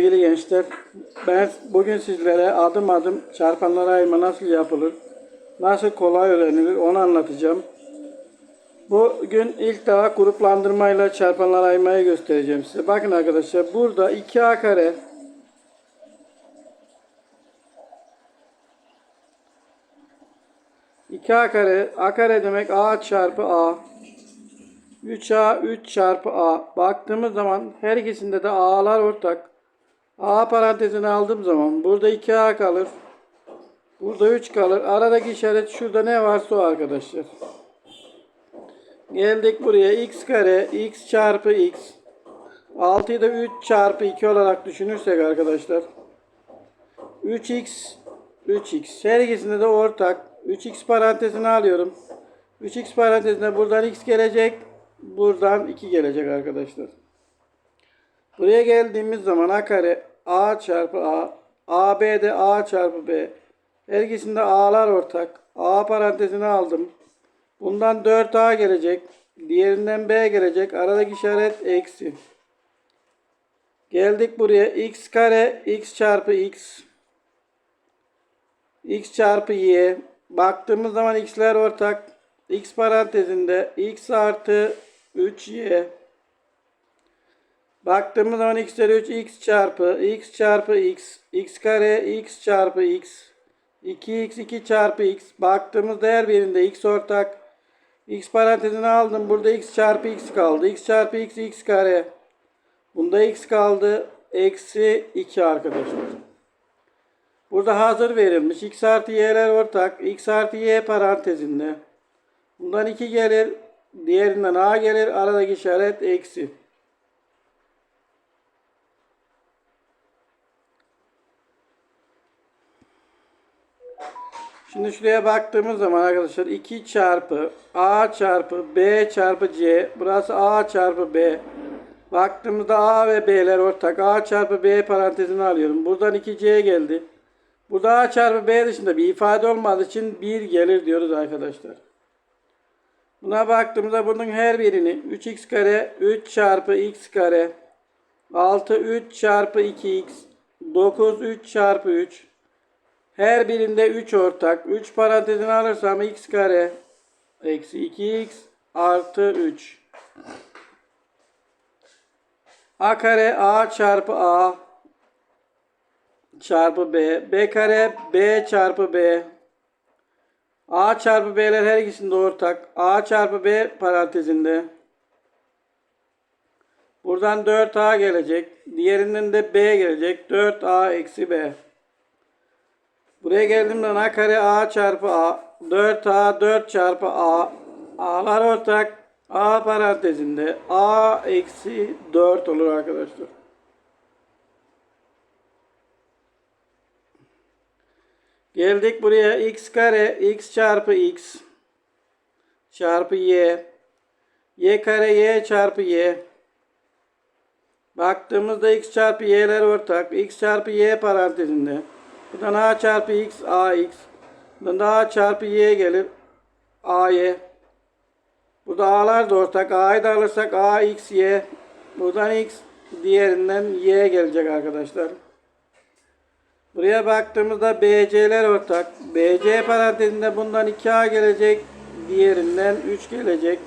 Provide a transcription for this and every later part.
Sevgili gençler, ben bugün sizlere adım adım çarpanlara ayırma nasıl yapılır, nasıl kolay öğrenilir onu anlatacağım. Bugün ilk defa gruplandırmayla çarpanlara ayırmayı göstereceğim size. Bakın arkadaşlar burada 2a kare İki a kare, a kare demek a çarpı a. 3a 3 çarpı a. Baktığımız zaman her ikisinde de a'lar ortak. A parantezini aldığım zaman burada 2A kalır. Burada 3 kalır. Aradaki işaret şurada ne varsa o arkadaşlar. Geldik buraya x kare x çarpı x. 6'yı da 3 çarpı 2 olarak düşünürsek arkadaşlar. 3x 3x. Her ikisinde de ortak. 3x parantezini alıyorum. 3x parantezine buradan x gelecek. Buradan 2 gelecek arkadaşlar. Buraya geldiğimiz zaman a kare a çarpı a. AB de a çarpı b. Her ikisinde a'lar ortak. a parantezini aldım. Bundan 4a gelecek. Diğerinden b gelecek. Aradaki işaret eksi. Geldik buraya. x kare x çarpı x. x çarpı y. Baktığımız zaman x'ler ortak. x parantezinde x artı 3y. Baktığımız zaman x üzeri 3 x çarpı x çarpı x x kare x çarpı x 2x 2 çarpı x. Baktığımız değer birinde x ortak. X parantezini aldım. Burada x çarpı x kaldı. X çarpı x x kare. Bunda x kaldı. Eksi 2 arkadaşlar. Burada hazır verilmiş. X artı y'ler ortak. X artı y parantezinde. Bundan 2 gelir. Diğerinden a gelir. Aradaki işaret eksi Şimdi şuraya baktığımız zaman arkadaşlar 2 çarpı A çarpı B çarpı C. Burası A çarpı B. Baktığımızda A ve B'ler ortak. A çarpı B parantezini alıyorum. Buradan 2C geldi. Burada A çarpı B dışında bir ifade olmadığı için 1 gelir diyoruz arkadaşlar. Buna baktığımızda bunun her birini 3x kare 3 çarpı x kare 6 3 çarpı 2x 9 3 çarpı 3 her birinde 3 ortak. 3 parantezini alırsam x kare eksi 2x artı 3. A kare a çarpı a çarpı b. B kare b çarpı b. A çarpı b'ler her ikisinde ortak. A çarpı b parantezinde. Buradan 4a gelecek. Diğerinden de b gelecek. 4a eksi b. Buraya geldiğimde a kare a çarpı a. 4a 4 çarpı a. A'lar ortak. A parantezinde a eksi 4 olur arkadaşlar. Geldik buraya. X kare x çarpı x çarpı y. Y kare y çarpı y. Baktığımızda x çarpı y'ler ortak. x çarpı y parantezinde. Buradan a çarpı x ax. Buradan da a çarpı y gelir. ay. Burada a'lar da ortak. a'yı da alırsak ax y. Buradan x diğerinden y gelecek arkadaşlar. Buraya baktığımızda BC'ler ortak. BC parantezinde bundan 2A gelecek. Diğerinden 3 gelecek.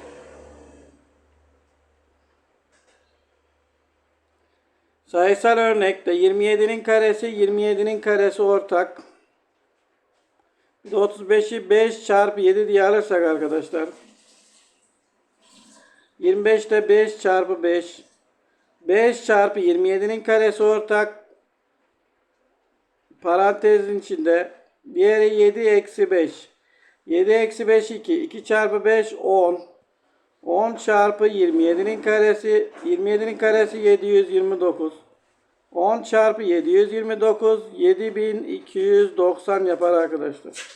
Sayısal örnekte 27'nin karesi 27'nin karesi ortak. Bir de 35'i 5 çarpı 7 diye alırsak arkadaşlar. 25'te 5 çarpı 5. 5 çarpı 27'nin karesi ortak. Parantezin içinde. Diğeri 7 eksi 5. 7 eksi 5 2. 2 çarpı 5 10. 10 çarpı 27'nin karesi 27'nin karesi 729. 10 çarpı 729 7290 yapar arkadaşlar.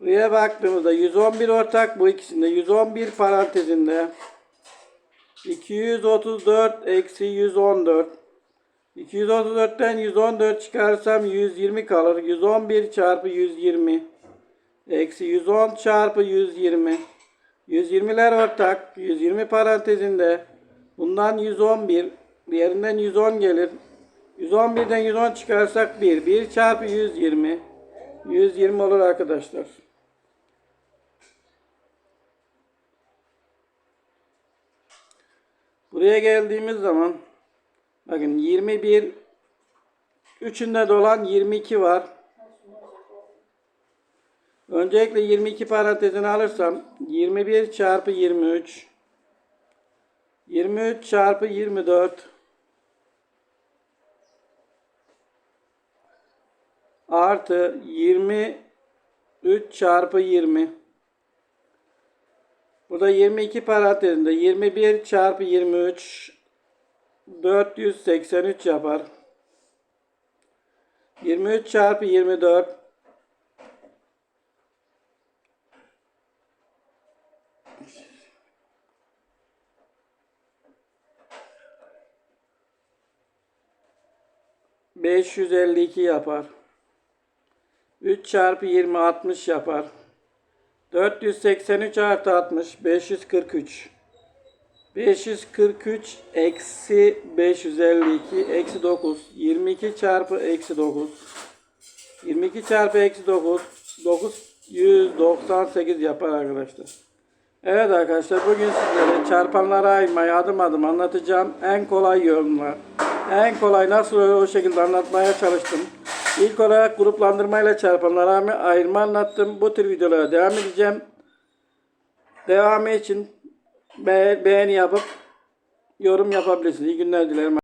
Buraya baktığımızda 111 ortak bu ikisinde 111 parantezinde 234 eksi 114 234'ten 114 çıkarsam 120 kalır. 111 çarpı 120 eksi 110 çarpı 120 120'ler ortak. 120 parantezinde bundan 111 diğerinden 110 gelir. 111'den 110 çıkarsak 1. 1 çarpı 120. 120 olur arkadaşlar. Buraya geldiğimiz zaman bakın 21 üçünde dolan 22 var. Öncelikle 22 parantezini alırsam 21 çarpı 23 23 çarpı 24 artı 23 çarpı 20 Burada 22 parantezinde 21 çarpı 23 483 yapar. 23 çarpı 24 552 yapar. 3 çarpı 20 60 yapar. 483 artı 60 543. 543 eksi 552 eksi 9 22 çarpı eksi 9 22 çarpı eksi 9 998 yapar arkadaşlar. Evet arkadaşlar bugün sizlere çarpanlara ayırmayı adım adım anlatacağım. En kolay yollar. En kolay nasıl o şekilde anlatmaya çalıştım. İlk olarak gruplandırmayla çarpanlara ayırma anlattım. Bu tür videolara devam edeceğim. Devamı için be- beğeni yapıp yorum yapabilirsiniz. İyi günler dilerim.